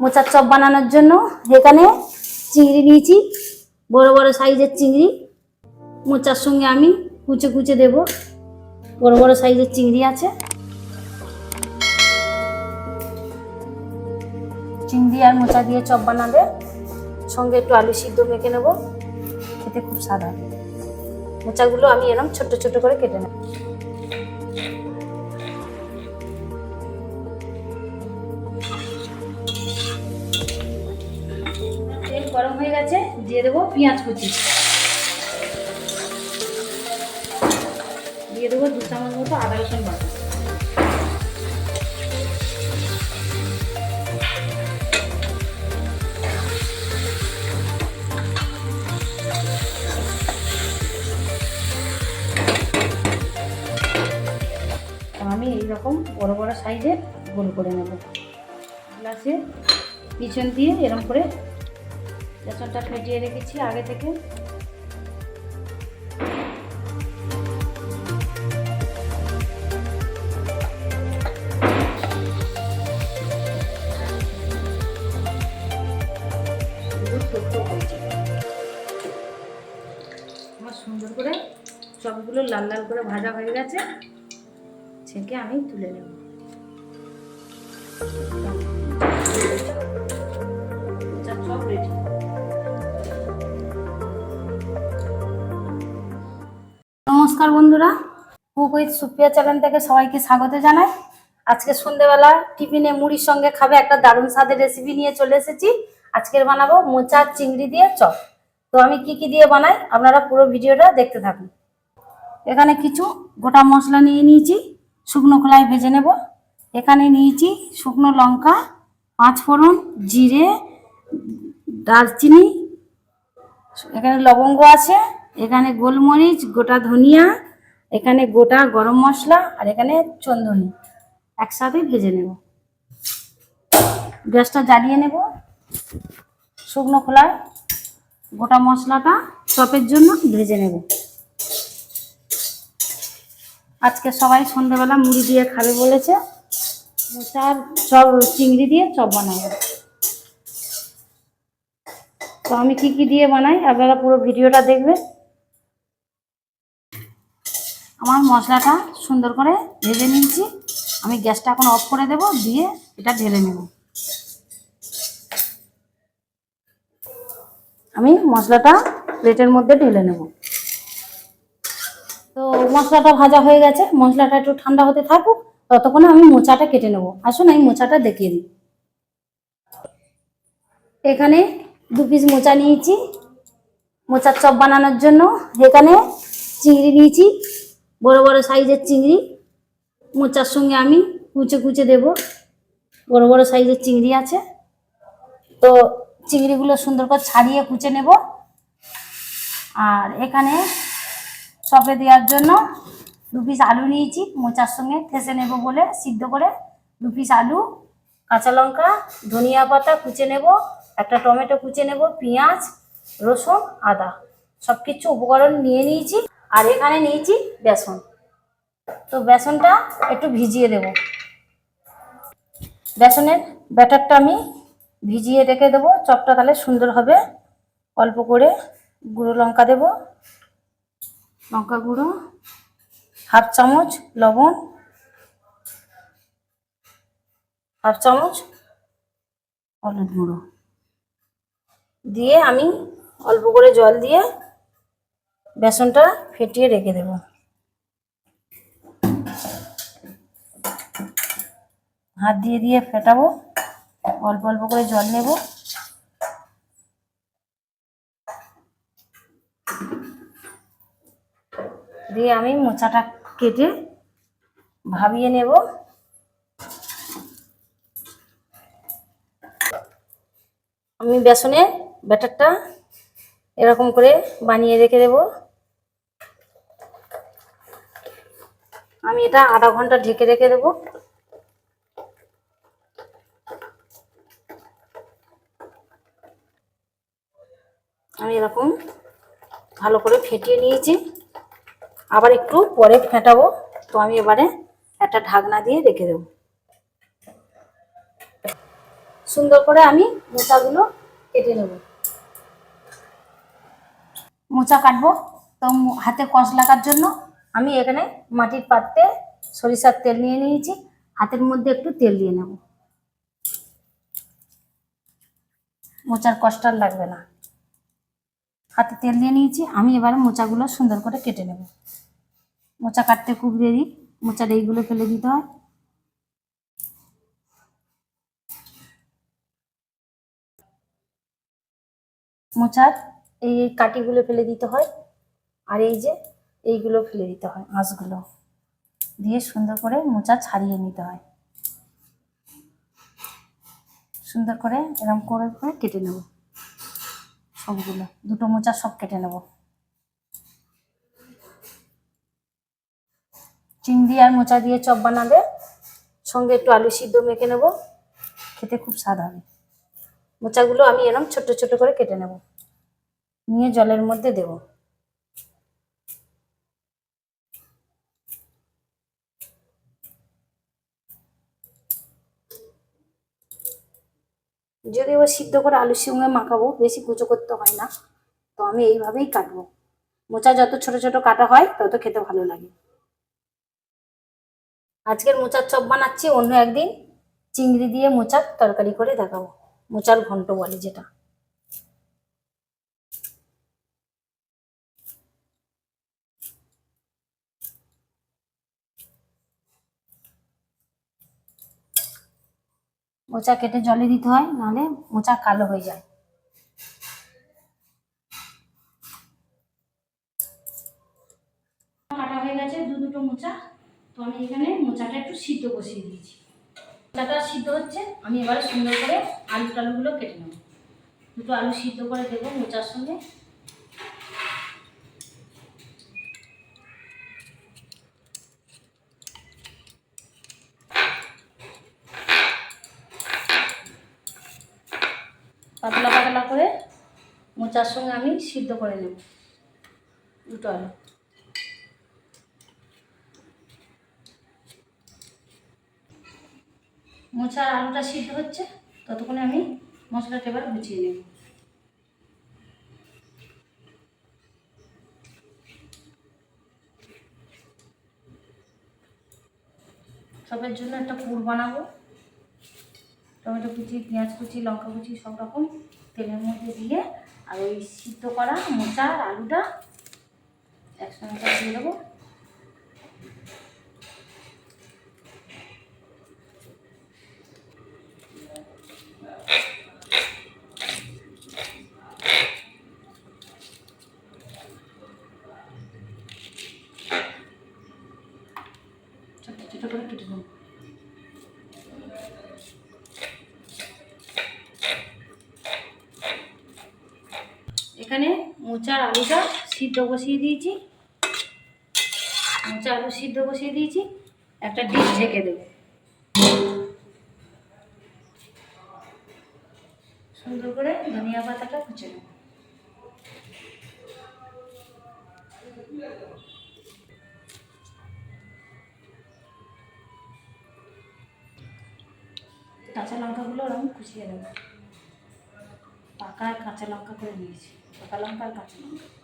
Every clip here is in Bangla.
মোচার চপ বানানোর জন্য এখানে চিংড়ি নিয়েছি, বড় বড় সাইজের চিংড়ি। মোচার সঙ্গে আমি কুচে কুচে দেব। বড় বড় সাইজের চিংড়ি আছে। চিংড়ি আর মোচা দিয়ে চপ বানাবে। সঙ্গে একটু আলু সিদ্ধ মেখে নেব। খেতে খুব সাদা। মোচাগুলো আমি এরকম ছোট ছোট করে কেটে নেব। গরম হয়ে গেছে, দিয়ে দেবো পেঁয়াজ কুচি। দিয়ে দেবো দু চামচ মতো আদা রসুন বাটা। আমি এইরকম বড় বড় সাইজের গোল করে নেব। গ্লাসে পিছন দিয়ে এরকম করে বেসনটা ফেটিয়ে রেখেছি আগে থেকে। আমার সুন্দর করে সবগুলো লাল লাল করে ভাজা হয়ে গেছে। ছেঁকে আমি তুলে নেব। নমস্কার বন্ধুরা। কুক উইথ সুপ্রিয়া চ্যানেল থেকে সবাইকে স্বাগত জানাই। আজকে সন্ধেবেলা টিফিনে মুড়ির সঙ্গে খাবে একটা দারুণ স্বাদের রেসিপি নিয়ে চলে এসেছি। আজকের বানাবো মোচার চিংড়ি দিয়ে চপ। তো আমি কি কি দিয়ে বানাই আপনারা পুরো ভিডিওটা দেখতে থাকুন। এখানে কিছু গোটা মশলা নিয়ে নিয়েছি, শুকনো খোলায় ভেজে নেব। এখানে নিয়েছি শুকনো লঙ্কা, পাঁচ ফোড়ন, জিরে, দারচিনি। এখানে লবঙ্গ আছে এখানে গোলমরিচ, গোটা ধনিয়া, এখানে গোটা গরম মশলা আর এখানে চন্দনী। একসাথে ভেজে নেব। গ্যাসটা জ্বালিয়ে নেব। শুকনো খোলায় গোটা মশলাটা চপের জন্য ভেজে নেব। আজকে সবাই সন্ধ্যাবেলা মুড়ি দিয়ে খাবে বলেছে। মোচার চপ, চিংড়ি দিয়ে চপ বানাবো। তো আমি কি কি দিয়ে বানাই আপনারা পুরো ভিডিওটা দেখবেন আমার মশলাটা সুন্দর করে ভেজে নিয়েছি। আমি গ্যাসটা এখন অফ করে দেব, দিয়ে এটা ঢেলে নেব। আমি মশলাটা প্লেটের মধ্যে ঢেলে নেব। তো মশলাটা ভাজা হয়ে গেছে, মশলাটা একটু ঠান্ডা হতে থাকুক, ততক্ষণে আমি মোচাটা কেটে নেব। আসুন, আমি মোচাটা দেখিয়ে দিই। এখানে দু পিস মোচা নিয়েছি। মোচার চপ বানানোর জন্য এখানে চিংড়ি নিয়েছি। বড় বড় সাইজের চিংড়ি, মোচার সঙ্গে আমি কুচে কুচে দেব। বড় বড় সাইজের চিংড়ি আছে। তো চিংড়িগুলো সুন্দর করে ছাড়িয়ে কুচে নেব। আর এখানে চপে দেওয়ার জন্য দু পিস আলু নিয়েছি, মোচার সঙ্গে থেসে নেব বলে, সিদ্ধ করে দু পিস আলু, কাঁচা লঙ্কা, ধনিয়া পাতা কুচে নেব, একটা টমেটো কুচে নেব, পেঁয়াজ, রসুন, আদা। সব কিছু উপকরণ নিয়ে নিয়েছি। আর এখানে নিয়েছি বেসন। তো বেসনটা একটু ভিজিয়ে দেব। বেসনের ব্যাটারটা আমি ভিজিয়ে রেখে দেবো। চপটা তাহলে সুন্দর হবে। অল্প করে গুঁড়ো লঙ্কা দেব। লঙ্কা গুঁড়ো, হাফ চামচ লবণ, হাফ চামচ হলুদ গুঁড়ো। দিয়ে আমি অল্প করে জল দিয়ে বেসনটা ফেটিয়ে রেখে দেব। হাত দিয়ে দিয়ে ফেটাবো। অল্প অল্প করে জল নেব। দিয়ে আমি মোচাটা কেটে ভাবিয়ে নেব। আমি বেসনে ব্যাটারটা এরকম করে বানিয়ে রেখে দেব। আমি এটা আধা ঘণ্টা ঢেকে রেখে দেব। আমি এরকম ভালো করে ফেটিয়ে নিয়েছি। আবার একটু পরে ফেটাবো। তো আমি এবারে একটা ঢাকনা দিয়ে রেখে দেবো। সুন্দর করে আমি মোচাগুলো কেটে নেব। মোচা কাটবো। তো হাতে কষ লাগার জন্য আমি এখানে মাটির পাত্রে সরিষার তেল নিয়ে নিয়েছি। হাতের মধ্যে একটু তেল দিয়ে নেব। মোচার কষ্টার লাগবে না। হাতে তেল দিয়ে নিয়েছি। আমি এবার মোচাগুলো সুন্দর করে কেটে নেব। মোচা কাটতে খুব দেরি। মোচার এইগুলো ফেলে দিতে হয়। মোচার এই কাটিগুলো ফেলে দিতে হয়। আর এই যে এইগুলো ফেলে দিতে হয় আঁশগুলো দিয়ে সুন্দর করে মোচা ছাড়িয়ে নিতে হয়। সুন্দর করে এরকম করে করে কেটে নেব সবগুলো। দুটো মোচা সব কেটে নেব। চিংড়ি আর মোচা দিয়ে চপ বানালে সঙ্গে একটু আলু সিদ্ধ মেখে নেব। খেতে খুব স্বাদ হবে। মোচাগুলো আমি এরকম ছোট ছোট করে কেটে নেব। নিয়ে জলের মধ্যে দেব। যদিও সিদ্ধ করে আলুর সঙ্গে মাখাবো, বেশি কুচো করতে হয় না। তো আমি এইভাবেই কাটবো। মোচা যত ছোট ছোট কাটা হয়, তত খেতে ভালো লাগে। আজকের মোচার চপ বানাচ্ছি, অন্য একদিন চিংড়ি দিয়ে মোচার তরকারি করে দেখাবো। মোচার ঘন্ট বলে যেটা। মোচা কেটে জলে দিতে হয়, নাহলে মোচা কালো হয়ে যায়। কাটা হয়ে গেছে, দু দুটো মোচা। তো আমি এখানে মোচাটা একটু সিদ্ধ বসিয়ে দিয়েছি। মোচাটা সিদ্ধ হচ্ছে, আমি এবারে সুন্দর করে আলু টালুগুলো কেটে নেব। দুটো আলু সিদ্ধ করে দেবো মোচার সঙ্গে। মোচার সঙ্গে আমি সিদ্ধ করে নেব। দুটো আলু। মোচার আলুটা সিদ্ধ হচ্ছে, ততক্ষণে আমি মশলাটা এবার গুছিয়ে নেব। সবের জন্য একটা পুর বানাবো। টমেটো কুচি, পেঁয়াজ কুচি, লঙ্কা কুচি, সব রকম তেলের মধ্যে দিয়ে আর ওই সিদ্ধ করা মোচা আর আলুটা একসঙ্গে দিয়ে দেবো ছোটো ছোটো করে কেটে নেব এখানে মোচার আলুটা সিদ্ধ বসিয়ে দিয়েছি। মোচা আলু সিদ্ধ বসিয়ে দিয়েছি। একটা ডিশ ঢেকে দেবো। সুন্দর করে ধনিয়া পাতাটা কুচে নেব। কাঁচা লঙ্কাগুলো ওরকম কুচিয়ে নেব পাকা আর কাঁচা লঙ্কা করে নিয়েছি। পাকা লঙ্কা আর কাঁচা লঙ্কা।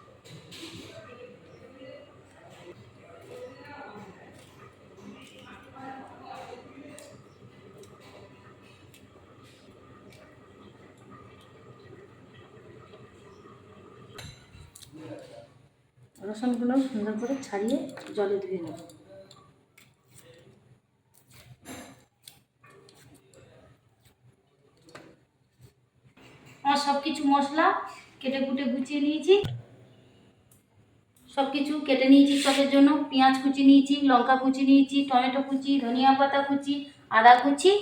রসুনগুলো সুন্দর করে ছাড়িয়ে জলে ধুয়ে নেব। আমার সব কিছু মশলা কেটে কুটে গুছিয়ে নিয়েছি। সব কিছু কেটে নিয়েছি চপের জন্য। পেঁয়াজ কুচি নিয়েছি, লঙ্কা কুচি নিয়েছি, টমেটো কুচি, ধনিয়া পাতা কুচি, আদা কুচি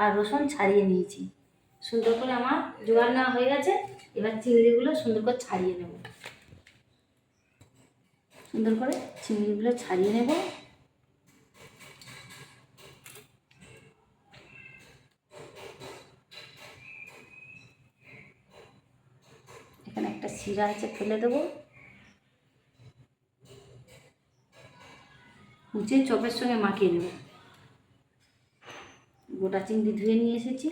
আর রসুন ছাড়িয়ে নিয়েছি। সুন্দর করে আমার জোগাড় নেওয়া হয়ে গেছে। এবার চিংড়িগুলো সুন্দর করে ছাড়িয়ে নেব। সুন্দর করে চিংড়িগুলো ছাড়িয়ে নেব। এখানে একটা শিরা আছে, ফেলে দেবো। কুচে চপের সঙ্গে মাখিয়ে নেব। গোটা চিংড়ি ধুয়ে নিয়ে এসেছি।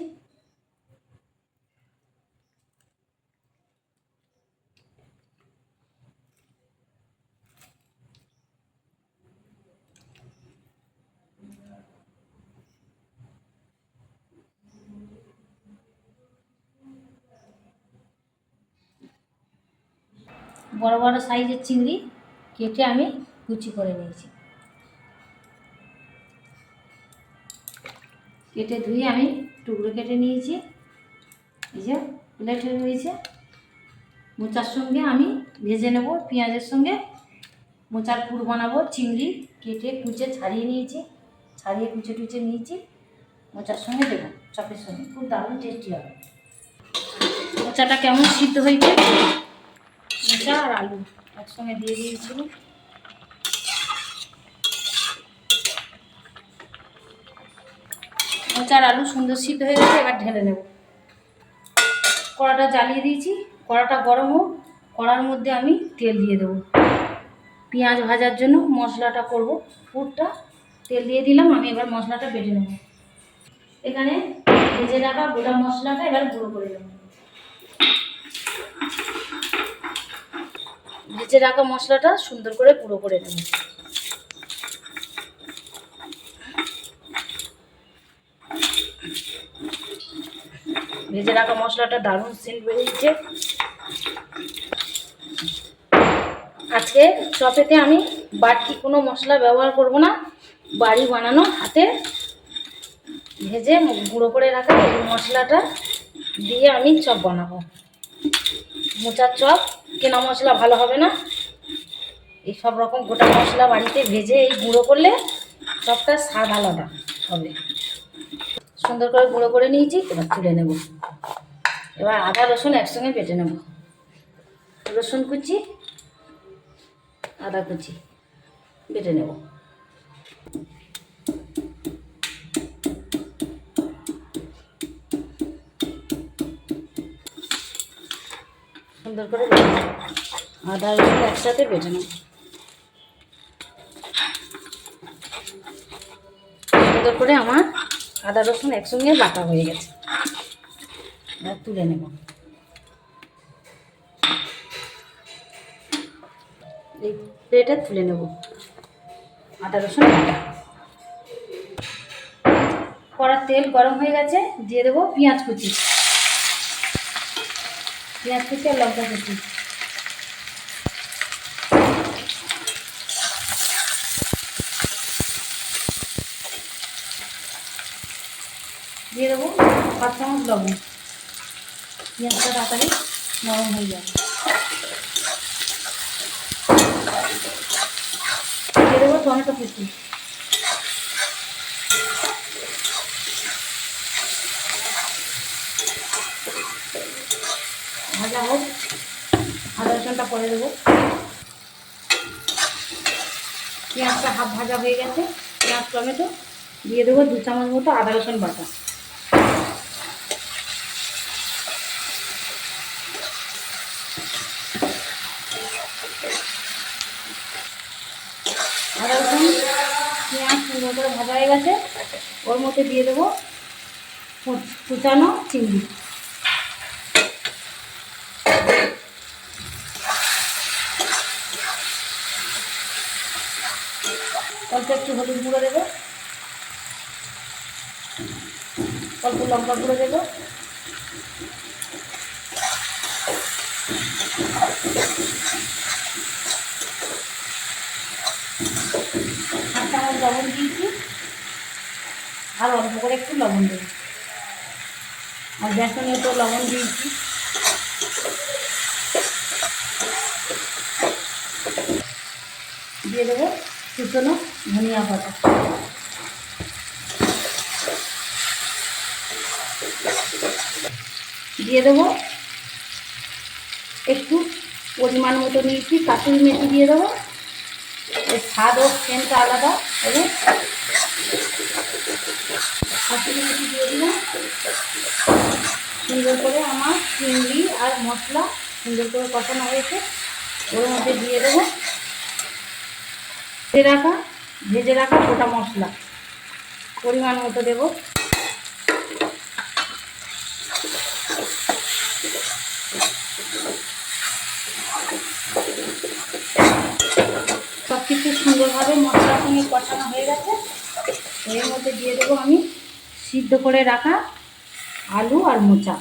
বড় বড় সাইজের চিংড়ি কেটে আমি কুচি করে নিয়েছি। কেটে ধুয়ে আমি টুকরো কেটে নিয়েছি। এই যে প্লেটে রয়েছে। মোচার সঙ্গে আমি ভেজে নেব পেঁয়াজের সঙ্গে। মোচার পুর বানাবো, চিংড়ি কেটে কুচে ছাড়িয়ে নিয়েছি। ছাড়িয়ে কুচে টুচে নিয়েছি। মোচার সঙ্গে দেবো চপের সঙ্গে। খুব দারুণ টেস্টি হবে। মোচাটা কেমন সিদ্ধ হয়েছে? মোচা আর আলু একসঙ্গে দিয়ে দিয়েছিল মোচার আলু সুন্দর সিদ্ধ হয়ে গেছে, এবার ঢেলে নেব। কড়াটা জ্বালিয়ে দিয়েছি, কড়াটা গরম হোক, কড়ার মধ্যে আমি তেল দিয়ে দেবো। পেঁয়াজ ভাজার জন্য মশলাটা করব, পুরটা তেল দিয়ে দিলাম, আমি এবার মশলাটা বেটে নেব। এখানে ভেজে রাখা গোটা মশলাটা এবার গুঁড়ো করে দেবো ভেজে রাখা মশলাটা সুন্দর করে গুঁড়ো করে নেব। ভেজে রাখা মশলাটা দারুণ সেন্ট বেরিয়েছে আজকে চপেতে আমি বাড়তি কোনো মশলা ব্যবহার করব না। বাড়ি বানানো হাতে ভেজে গুঁড়ো করে রাখা এই মশলাটা দিয়ে আমি চপ বানাবো। মোচার চপ কেনা মশলা ভালো হবে না। এই সব রকম গোটা মশলা বাড়িতে ভেজে এই গুঁড়ো করলে সবটা স্বাদ আলাদা হবে। সুন্দর করে গুঁড়ো করে নিয়েছি, এবার তুলে নেব। এবার আদা, রসুন একসঙ্গে বেটে নেব। রসুন কুচি, আদা কুচি বেটে নেব। সুন্দর করে আদা রসুন একসাথে বেটে নেব। সুন্দর করে আমার আদা, রসুন একসঙ্গে বাটা হয়ে গেছে। এবার তুলে নেব। এই প্লেটে তুলে নেব। আদা, রসুন কড়ার তেল গরম হয়ে গেছে, দিয়ে দেবো পেঁয়াজ কুচি। পেঁয়াজ কুচি আর লঙ্কা কুচি দিয়ে দেবো পাঁচ চামচ লবণ পেঁয়াজটা তাড়াতাড়ি নরম হয়ে যাবে দিয়ে দেবো টমেটো কুচি হোক আদা রসুনটা পরে দেবো। পেঁয়াজটা হাফ ভাজা হয়ে গেছে। পেঁয়াজ, টমেটো দিয়ে দেবো দু চামচ মতো আদা রসুন বাটা। আদা রসুন, পেঁয়াজ সুন্দর করে ভাজা হয়ে গেছে। ওর মধ্যে দিয়ে দেবো কুচানো চিংড়ি অল্প একটু হলুদ গুঁড়ো দেবো অল্প লঙ্কা গুঁড়ো দেবো লবণ দিয়েছি। আর অল্প করে একটু লবণ দেবো। আর বেসনে তো লবণ দিয়েছি। দিয়ে দেবো কুচনো ধনিয়া পাতা। দিয়ে দেবো। একটু পরিমাণ মতো নিয়েছি কাঁচুরি মেথি দিয়ে দেবো। এর স্বাদ ও সেন্টটা আলাদা হবে কাঁচুরি মেথি দিয়ে দিলাম। সুন্দর করে আমার চিংড়ি আর মশলা সুন্দর করে কষানো হয়েছে, ওর মধ্যে দিয়ে দেবো। ভেজে রাখা ভেজে রাখা গোটা মশলা, পরিমাণ মতো দেবো সব কিছু সুন্দরভাবে মশলার সঙ্গে কষানো হয়ে গেছে। এর মধ্যে দিয়ে দেবো আমি সিদ্ধ করে রাখা আলু আর মোচা।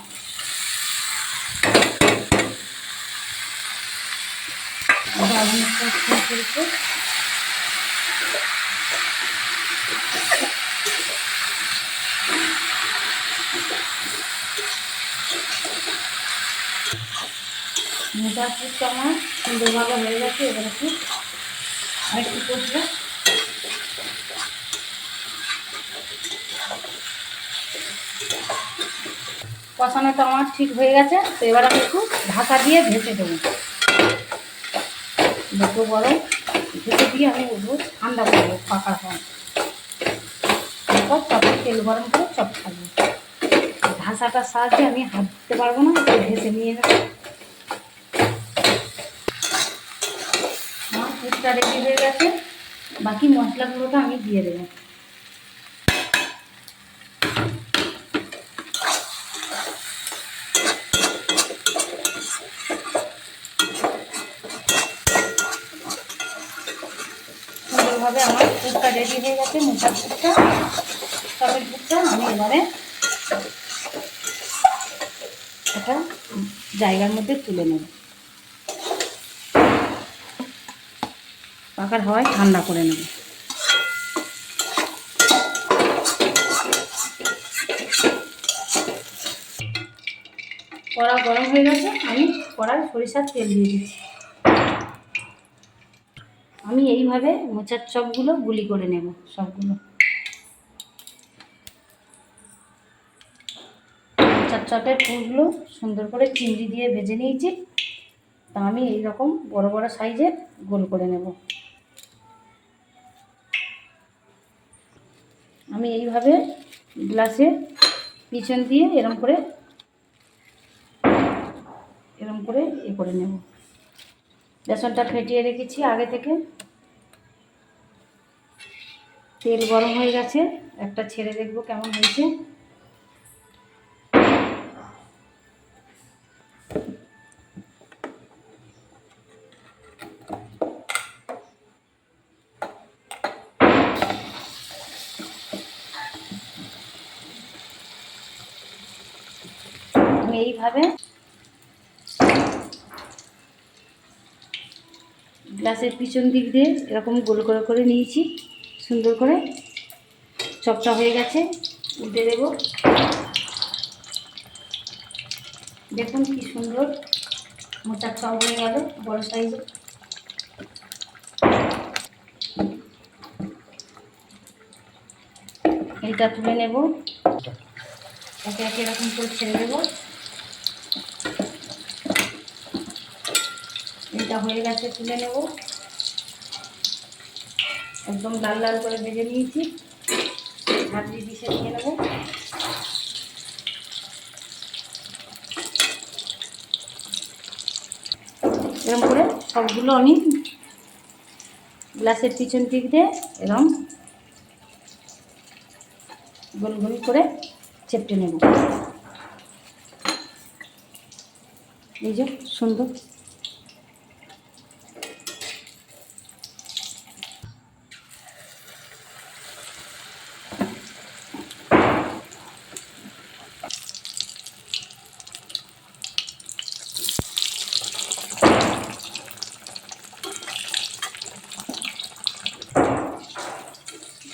মোটা ফুটটা আমার সুন্দরভাবে হয়ে গেছে, এবার একটু আরেকটু করব কষানোটা আমার ঠিক হয়ে গেছে, তো এবার আমি একটু ঢাকা দিয়ে ভেসে দেবো দুটো গরম ভেসে দিয়ে আমি উঠবো ঠান্ডা করব, পাকা হয় তারপর চপে তেল গরম করে চপ খাব। ঘাসাটার সাহায্যে আমি হাত দিতে পারব না ভেসে নিয়ে নেব। ফুটটা রেডি হয়ে গেছে। বাকি মশলাগুলোটা আমি দিয়ে দেবো। সুন্দরভাবে আমার ফুটটা রেডি হয়ে গেছে মোটার ফুটটা তবের ফুটটা আমি এবারে একটা জায়গার মধ্যে তুলে নেব। পাকার হাওয়ায় ঠান্ডা করে নেব। কড়া গরম হয়ে গেছে, আমি কড়ায় সরিষার তেল দিয়ে দিচ্ছি। আমি এইভাবে মোচার চপগুলো গুলি করে নেব সবগুলো। মোচার চপের ফুলগুলো সুন্দর করে চিংড়ি দিয়ে ভেজে নিয়েছি। তা আমি এই রকম বড় বড় সাইজের গোল করে নেব। আমি এইভাবে গ্লাসে পিছন দিয়ে এরম করে এরম করে এ করে নেব। বেসনটা ফেটিয়ে রেখেছি আগে থেকে। তেল গরম হয়ে গেছে, একটা ছেড়ে দেখব কেমন হয়েছে। আমি এইভাবে গ্লাসের পিছন দিক দিয়ে এরকম গোল করে করে নিয়েছি। সুন্দর করে চপটা হয়ে গেছে, উল্টে দেব। দেখুন কি সুন্দর মোচার চপ হয়ে গেল, বড় সাইজে। এইটা তুলে নেব। একে একে এরকম করে ছেড়ে দেবো। এটা হয়ে গেছে, তুলে নেব। একদম লাল লাল করে ভেজে নিয়েছি। ভাজি ডিশে নিয়ে নেব। এরকম করে সবগুলো আমি গ্লাসের পিছন দিক দিয়ে এরকম গোল গোল করে চেপটে নেব। এই যে, সুন্দর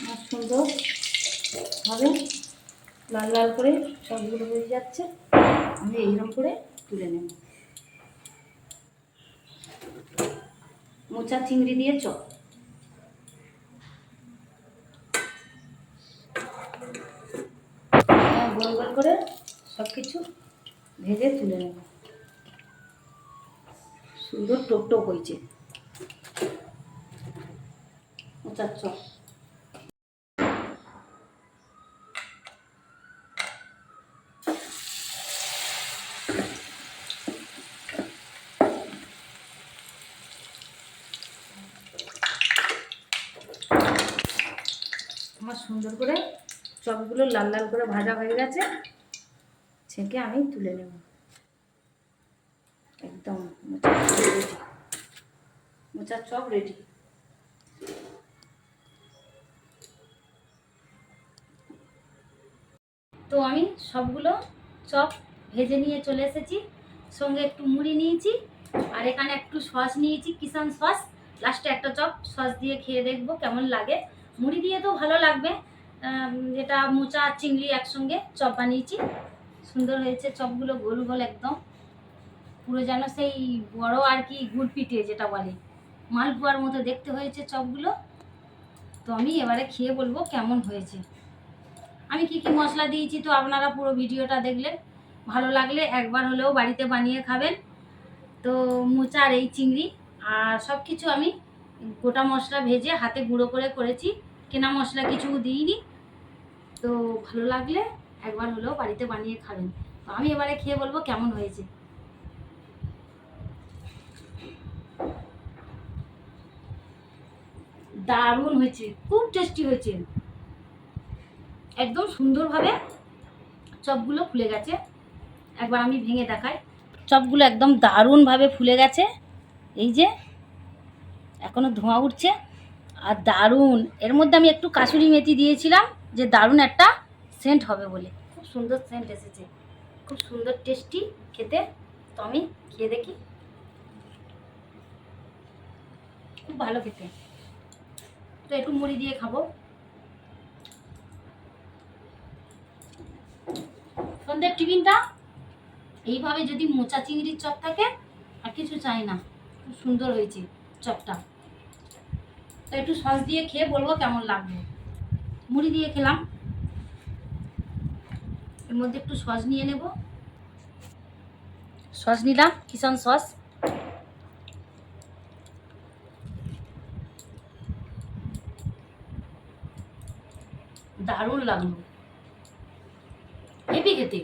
আর সুন্দর ভাবে লাল লাল করে সবগুলো হয়ে যাচ্ছে। আমি এইরকম করে তুলে নেব। মোচা চিংড়ি দিয়ে চপ। গোল গোল করে সব কিছু ভেজে তুলে নেব। সুন্দর টোক টোক হয়েছে। মোচার চপ আমার সুন্দর করে চপগুলো লাল লাল করে ভাজা হয়ে গেছে। ছেঁকে আমি তুলে নেব। একদম মোচার চপ রেডি তো আমি সবগুলো চপ ভেজে নিয়ে চলে এসেছি। সঙ্গে একটু মুড়ি নিয়েছি আর এখানে একটু সস নিয়েছি, কিষান সস। লাস্টে একটা চপ সস দিয়ে খেয়ে দেখব কেমন লাগে। মুড়ি দিয়ে তো ভালো লাগবে। যেটা মোচা আর চিংড়ি একসঙ্গে চপ বানিয়েছি। সুন্দর হয়েছে, চপগুলো গোল গোল একদম। পুরো যেন সেই বড় আর কি গুড় পিঠে যেটা বলে। মালপোয়ার মতো দেখতে হয়েছে চপগুলো। তো আমি এবারে খেয়ে বলব কেমন হয়েছে। আমি কি কি মশলা দিয়েছি তো আপনারা পুরো ভিডিওটা দেখলেন। ভালো লাগলে একবার হলেও বাড়িতে বানিয়ে খাবেন। তো মোচার এই চিংড়ি, আর সব কিছু আমি গোটা মশলা ভেজে হাতে গুঁড়ো করে করেছি। কেনা মশলা কিছু দিইনি। তো ভালো লাগলে একবার হলেও বাড়িতে বানিয়ে খাবেন। তো আমি এবারে খেয়ে বলব কেমন হয়েছে। দারুণ হয়েছে, খুব টেস্টি হয়েছে। একদম সুন্দরভাবে চপগুলো ফুলে গেছে। একবার আমি ভেঙে দেখাই। চপগুলো একদম দারুণভাবে ফুলে গেছে। এই যে, এখনও ধোঁয়া উঠছে। আর দারুণ। এর মধ্যে আমি একটু কাসুরি মেথি দিয়েছিলাম, যে দারুণ একটা সেন্ট হবে বলে। খুব সুন্দর সেন্ট এসেছে। খুব সুন্দর টেস্টি খেতে। তো আমি খেয়ে দেখি। খুব ভালো খেতে। তো একটু মুড়ি দিয়ে খাব। সন্ধ্যের টিফিনটা। এইভাবে যদি মোচা চিংড়ির চপ থাকে, আর কিছু চাই না। খুব সুন্দর হয়েছে চপটা। তো একটু সস দিয়ে খেয়ে বলব কেমন লাগবে। মুড়ি দিয়ে খেলাম। এর মধ্যে একটু সস নিয়ে নেব। সস নিলাম, কিষান সস। দারুণ লাগল। হেভি খেতে।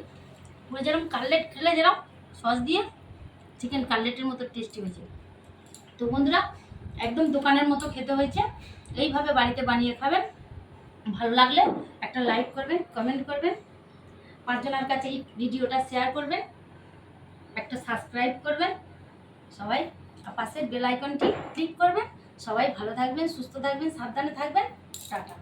পুরো যেরকম কাটলেট খেলে যেরকম সস দিয়ে চিকেন কাটলেটের মতো টেস্টি হয়েছে। তো বন্ধুরা একদম দোকানের মতো খেতে হয়েছে। এইভাবে বাড়িতে বানিয়ে খাবেন। ভালো লাগলে একটা লাইক করবেন কমেন্ট করবেন। পাঁচজনের কাছে এই ভিডিওটা শেয়ার করবেন। একটা সাবস্ক্রাইব করবেন। সবাই পাশের বেল আইকনটি ক্লিক করবেন। সবাই ভালো থাকবেন, সুস্থ থাকবেন, সাবধানে থাকবেন। টাটা।